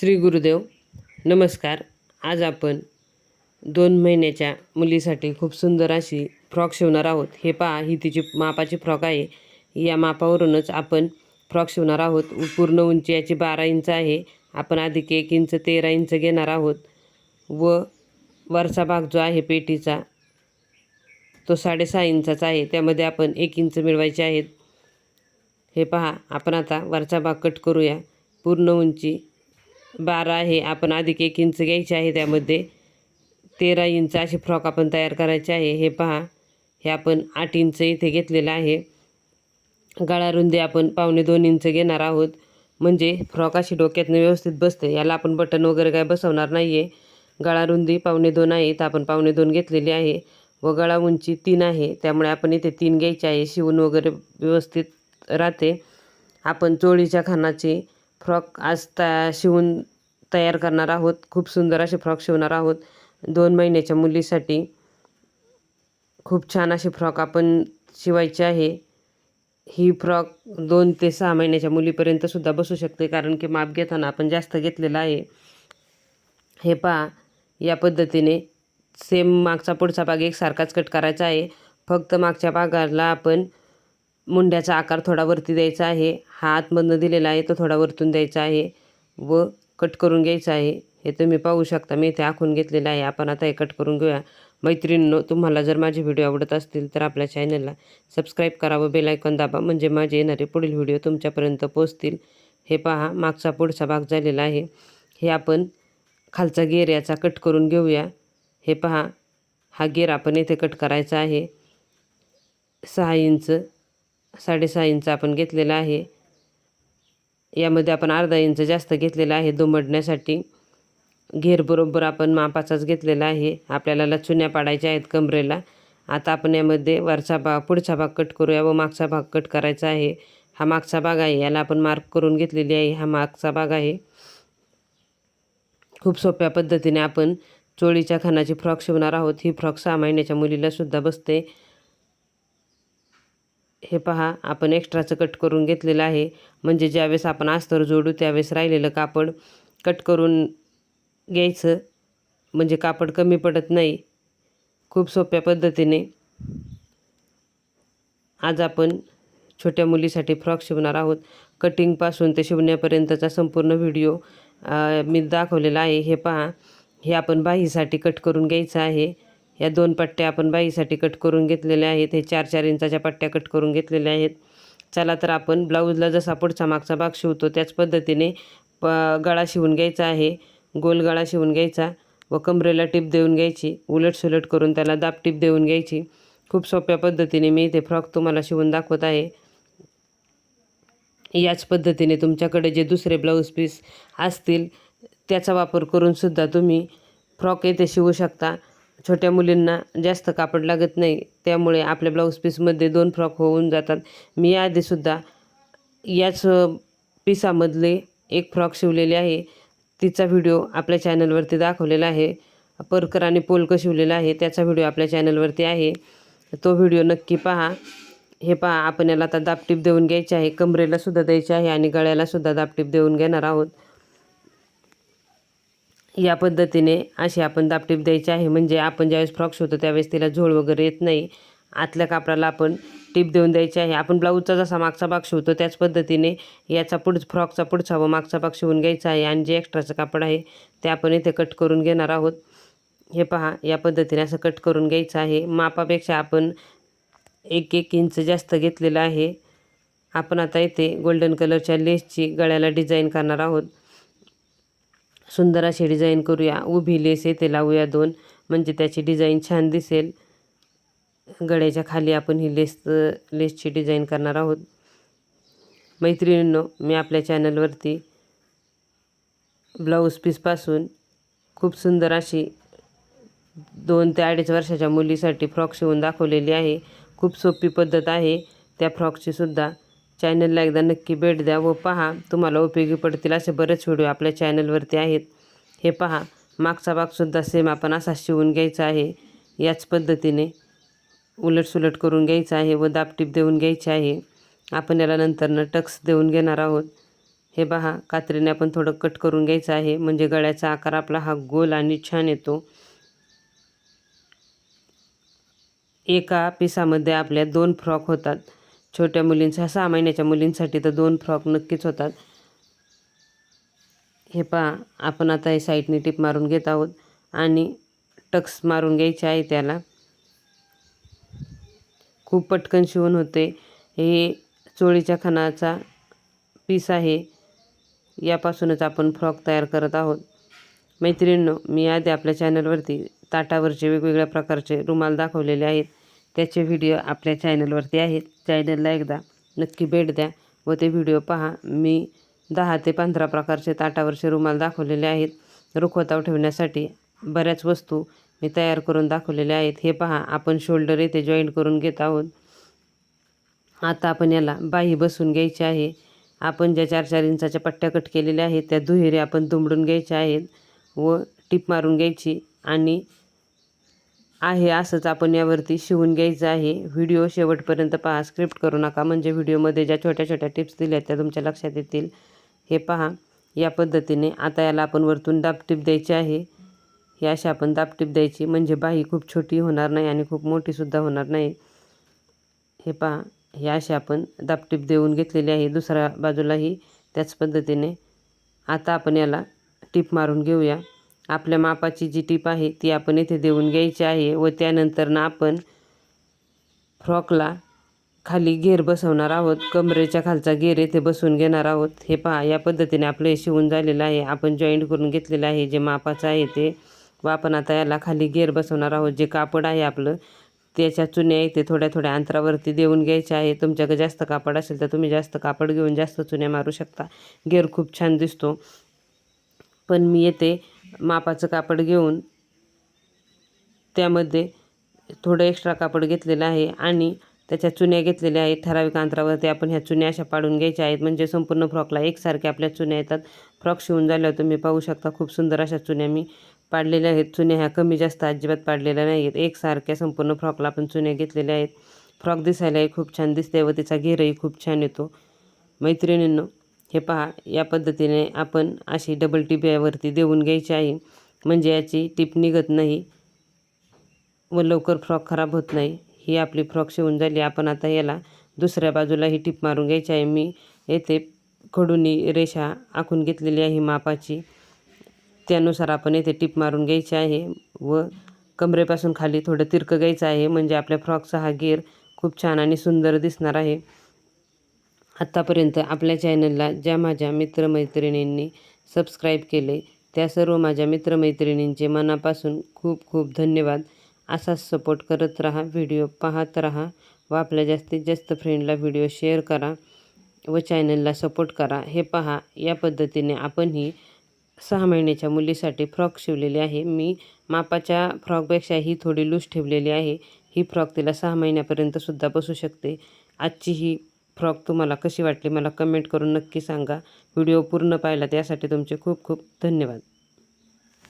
श्री गुरुदेव नमस्कार. आज आपण दोन महिन्याच्या मुलीसाठी खूप सुंदर अशी फ्रॉक शिवणार आहोत. हे पहा ही तिची मापाची फ्रॉक आहे. या मापावरूनच आपण फ्रॉक शिवणार आहोत. पूर्ण उंची याची बारा इंच आहे. आपण अधिक एक इंच तेरा इंच घेणार आहोत. व वरचा भाग जो आहे पेटीचा तो साडेसहा इंचाचा आहे. त्यामध्ये आपण एक इंच मिळवायचे आहेत हे पहा आपण आता वरचा भाग कट करूया. पूर्ण उंची बारा आहे. आपण अधिक एक इंच घ्यायचे आहे त्यामध्ये. तेरा इंच अशी फ्रॉक आपण तयार करायचे आहे. हे पहा. हे आपण आठ इंच इथे घेतलेलं आहे. गळा रुंदी आपण पावणे दोन इंच घेणार आहोत. म्हणजे फ्रॉक अशी डोक्यातनं व्यवस्थित बसते. याला आपण बटन वगैरे काय बसवणार नाही आहे गळा रुंदी पावणे दोन आहे. तर आपण पावणे दोन घेतलेली आहे. व गळा उंची तीन आहे. त्यामुळे आपण इथे तीन घ्यायचे आहे. शिवून वगैरे व्यवस्थित राहते. आपण चोळीच्या खानाची फ्रॉक आज तया शिवून तयार करणार आहोत. खूप सुंदर असे फ्रॉक शिवणार आहोत. दोन महिन्याच्या मुलीसाठी खूप छान असे फ्रॉक आपण शिवायचे आहे. ही फ्रॉक दोन ते सहा महिन्याच्या मुलीपर्यंत सुद्धा बसू शकते कारण की माप घेताना आपण जास्त घेतलेलं आहे. हे पहा या पद्धतीने सेम मागचा पुढचा भाग एकसारखाच कट करायचा आहे. फक्त मागच्या भागाला आपण मुंड्याचा आकार थोडा वरती द्यायचा आहे. हा आतमधनं दिलेला आहे तो थोडा वरतून द्यायचा आहे व कट करून घ्यायचा आहे. हे तुम्ही पाहू शकता. मी इथे आखून घेतलेलं आहे. आपण आता हे कट करून घेऊया. मैत्रिणींनो तुम्हाला जर माझे व्हिडिओ आवडत असतील तर आपल्या चॅनलला सबस्क्राईब करा व बेलायकॉन दाबा. म्हणजे माझे येणारे पुढील व्हिडिओ तुमच्यापर्यंत पोहोचतील. हे पहा मागचा पुढचा भाग झालेला आहे. हे आपण खालचा गेर याचा कट करून घेऊया. हे पहा हा गेर आपण येथे कट करायचा आहे. सहा इंच साडेसहा इंच आपण घेतलेला आहे. यामध्ये आपण अर्धा इंच जास्त घेतलेला आहे दुमडण्यासाठी. घेर बरोबर आपण मापाचाच घेतलेला आहे. आपल्याला लचुन्या पाडायच्या आहेत कमरेला. आता आपण यामध्ये वरचा भाग पुढचा भाग कट करूया व मागचा भाग कट करायचा आहे. हा मागचा भाग आहे. याला आपण मार्क करून घेतलेली आहे. हा मागचा भाग आहे. खूप सोप्या पद्धतीने आपण चोळीच्या खानाची फ्रॉक शिवणार आहोत. ही फ्रॉक सहा महिन्याच्या मुलीलासुद्धा बसते. हे पहा आपण एक्स्ट्राचं कट करून घेतलेलं आहे. म्हणजे ज्यावेळेस आपण अस्तर जोडू त्यावेळेस राहिलेलं कापड कट करून घ्यायचं. म्हणजे कापड कमी पडत नाही. खूप सोप्या पद्धतीने. आज आपण छोट्या मुलीसाठी फ्रॉक शिवणार आहोत. कटिंगपासून ते शिवण्यापर्यंतचा संपूर्ण व्हिडिओ मी दाखवलेला आहे. हे पहा हे आपण बाहीसाठी कट करून घ्यायचं आहे. या दोन पट्ट्या आपण बाईसाठी कट करून घेतलेल्या आहेत. हे चार चार इंचाच्या पट्ट्या कट करून घेतलेल्या आहेत. चला तर आपण ब्लाऊजला जसा पुढचा मागचा भाग शिवतो त्याच पद्धतीने प गळा शिवून घ्यायचा आहे. गोल गळा शिवून घ्यायचा व कमरेला टिप देऊन घ्यायची. उलट सुलट करून त्याला दाब टिप देऊन घ्यायची. खूप सोप्या पद्धतीने मी इथे फ्रॉक तुम्हाला शिवून दाखवत आहे. याच पद्धतीने तुमच्याकडे जे दुसरे ब्लाऊज पीस असतील त्याचा वापर करूनसुद्धा तुम्ही फ्रॉक येथे शिवू शकता. छोट्या मुलींना जास्त कापड लागत नाही त्यामुळे आपल्या ब्लाऊज पीसमध्ये दोन फ्रॉक होऊन जातात. मी याआधीसुद्धा याच पिसामधले एक फ्रॉक शिवलेले आहे. तिचा व्हिडिओ आपल्या चॅनलवरती दाखवलेला आहे. परकर आणि पोलकं शिवलेला आहे. त्याचा व्हिडिओ आपल्या चॅनलवरती आहे. तो व्हिडिओ नक्की पहा. हे पहा आपण याला आता दापटीप देऊन घ्यायचे आहे. कमरेला सुद्धा द्यायचे आहे आणि गळ्याला सुद्धा दापटीप देऊन घेणार आहोत. या पद्धतीने अशी आपण दापटीप द्यायची आहे. म्हणजे आपण ज्यावेळेस फ्रॉक शिवतो त्यावेळेस तिला झोळ वगैरे येत नाही. आतल्या कापडाला आपण टीप देऊन द्यायची आहे. आपण ब्लाऊजचा जसा मागचा भाग शिवतो त्याच पद्धतीने याचा पुढ फ्रॉकचा पुढचा व मागचा भाग शिवून घ्यायचा आहे. आणि जे एक्स्ट्राचं कापड आहे ते आपण इथे कट करून घेणार आहोत. हे पहा या पद्धतीने असं कट करून घ्यायचं आहे. मापापेक्षा आपण एक एक इंच जास्त घेतलेलं आहे. आपण आता इथे गोल्डन कलरच्या लेसची गळ्याला डिझाईन करणार आहोत. सुंदर अशी डिझाईन करूया. उभी लेस येथे लावूया दोन. म्हणजे त्याची डिझाईन छान दिसेल. गळ्याच्या खाली आपण ही लेस लेसची डिझाईन करणार आहोत. मैत्रिणींनो मी आपल्या चॅनलवरती ब्लाऊज पीसपासून खूप सुंदर अशी दोन ते अडीच वर्षाच्या मुलीसाठी फ्रॉक शिवून दाखवलेली आहे. खूप सोपी पद्धत आहे. त्या फ्रॉकचीसुद्धा चॅनलला एकदा नक्की भेट द्या व पहा तुम्हाला उपयोगी पडतील असे बरेच व्हिडिओ आपल्या चॅनलवरती आहेत. हे पहा मागचा भागसुद्धा सेम आपण असा शिवून घ्यायचा आहे. याच पद्धतीने उलटसुलट करून घ्यायचं आहे व दापटीप देऊन घ्यायची आहे. आपण याला नंतरनं टक्स देऊन घेणार आहोत. हे पहा कात्रीने आपण थोडं कट करून घ्यायचं आहे. म्हणजे गळ्याचा आकार आपला हा गोल आणि छान येतो. एका पिसामध्ये आपल्या दोन फ्रॉक होतात. छोट्या मुलींच्या सहा महिन्याच्या मुलींसाठी तर दोन फ्रॉक नक्कीच होतात. हे पहा आपण आता हे साईडने टिप मारून घेत आहोत आणि टक्स मारून घ्यायचे आहे त्याला. खूप पटकन शिवून होते. हे चोळीच्या खणाचा पीस आहे. यापासूनच आपण फ्रॉक तयार करत आहोत. मैत्रिणींनो मी आधी आपल्या चॅनलवरती ताटावरचे वेगवेगळ्या प्रकारचे रुमाल दाखवलेले आहेत. त्याचे व्हिडिओ आपल्या चॅनलवरती आहेत. चॅनलला एकदा नक्की भेट द्या व ते व्हिडिओ पहा. मी दहा ते पंधरा प्रकारचे ताटावरचे रुमाल दाखवलेले आहेत. रुखवताव ठेवण्यासाठी बऱ्याच वस्तू मी तयार करून दाखवलेल्या आहेत. हे पहा आपण शोल्डर येथे जॉईंट करून घेत आहोत. आता आपण याला बाही बसून घ्यायची आहे. आपण ज्या चार चार इंचाच्या पट्ट्या कट केलेल्या आहेत त्या दुहेरी आपण दुमडून घ्यायच्या आहेत व टिप मारून घ्यायची आणि आहे असंच आपण यावरती शिवून घ्यायचं आहे. व्हिडिओ शेवटपर्यंत पहा. स्क्रिप्ट करू नका. म्हणजे व्हिडिओमध्ये ज्या छोट्या छोट्या टिप्स दिल्या त्या तुमच्या लक्षात येतील. हे पहा. या पद्धतीने आता याला आपण वरतून दाबटिब द्यायची आहे. ही अशी आपण दाबटिब द्यायची. म्हणजे बाही खूप छोटी होणार नाही आणि खूप मोठीसुद्धा होणार नाही. हे पहा. हे अशी आपण दाबटीप देऊन घेतलेली आहे. दुसऱ्या बाजूलाही त्याच पद्धतीने. आता आपण याला टीप मारून घेऊया. आपल्या मापाची जी टीप आहे ती आपण इथे देऊन घ्यायची आहे व त्यानंतरनं आपण फ्रॉकला खाली घेर बसवणार आहोत. कमरेच्या खालचा घेर येथे बसवून घेणार आहोत. हे पहा या पद्धतीने आपलं हे शिवून झालेलं आहे. आपण जॉईंट करून घेतलेलं आहे. जे मापाचं आहे ते व आपण आता याला खाली घेर बसवणार आहोत. जे कापड आहे आपलं त्याच्या चुन्या इथे थोड्या थोड्या अंतरावरती देऊन घ्यायच्या आहे. तुमच्याकडे जास्त कापड असेल तर तुम्ही जास्त कापड घेऊन जास्त चुन्या मारू शकता. घेर खूप छान दिसतो. पण मी येते मापाचं कापड घेऊन. त्यामध्ये थोडं एक्स्ट्रा कापड घेतलेलं आहे आणि त्याच्या चुन्या घेतलेल्या आहेत. ठराविक अंतरावरती आपण ह्या चुन्या अशा पाडून घ्यायच्या आहेत. म्हणजे संपूर्ण फ्रॉकला एकसारख्या आपल्या चुन्या येतात. फ्रॉक शिवून झाल्यावर तुम्ही पाहू शकता खूप सुंदर अशा चुन्या मी पाडलेल्या आहेत. चुन्या ह्या कमी जास्त अजिबात पाडलेल्या नाही आहेत एकसारख्या संपूर्ण फ्रॉकला आपण चुन्या घेतलेल्या आहेत. फ्रॉक दिसायलाही खूप छान दिसते व तिचा घेरही खूप छान येतो. मैत्रिणींनो हे पहा या पद्धतीने आपण अशी डबल टिप्यावरती देऊन घ्यायची आहे. म्हणजे याची टिप निघत नाही व लवकर फ्रॉक खराब होत नाही. ही आपली फ्रॉक शिवून झाली. आपण आता याला दुसऱ्या बाजूला ही टिप मारून घ्यायची आहे. मी येथे खडूनी रेषा आखून घेतलेली आहे मापाची. त्यानुसार आपण येथे टिप मारून घ्यायची आहे व कमरेपासून खाली थोडं तिरकं घ्यायचं आहे. म्हणजे आपल्या फ्रॉकचा हा गेर खूप छान आणि सुंदर दिसणार आहे. आत्तापर्यंत आपल्या चॅनलला ज्या माझ्या मित्रमैत्रिणींनी सबस्क्राईब केले त्या सर्व माझ्या मित्रमैत्रिणींचे मनापासून खूप खूप धन्यवाद. असाच सपोर्ट करत राहा व्हिडिओ पाहत राहा व आपल्या जास्तीत जास्त फ्रेंडला व्हिडिओ शेअर करा व चॅनलला सपोर्ट करा. हे पहा या पद्धतीने आपण ही सहा महिन्याच्या मुलीसाठी फ्रॉक शिवलेली आहे. मी मापाच्या फ्रॉकपेक्षा ही थोडी लूज ठेवलेली आहे. ही फ्रॉक तिला सहा महिन्यापर्यंतसुद्धा बसू शकते. आजची ही फ्रॉक तुम्हाला कशी वाटली मला कमेंट करून नक्की सांगा. व्हिडिओ पूर्ण पाहिला त्यासाठी तुमचे खूप खूप धन्यवाद.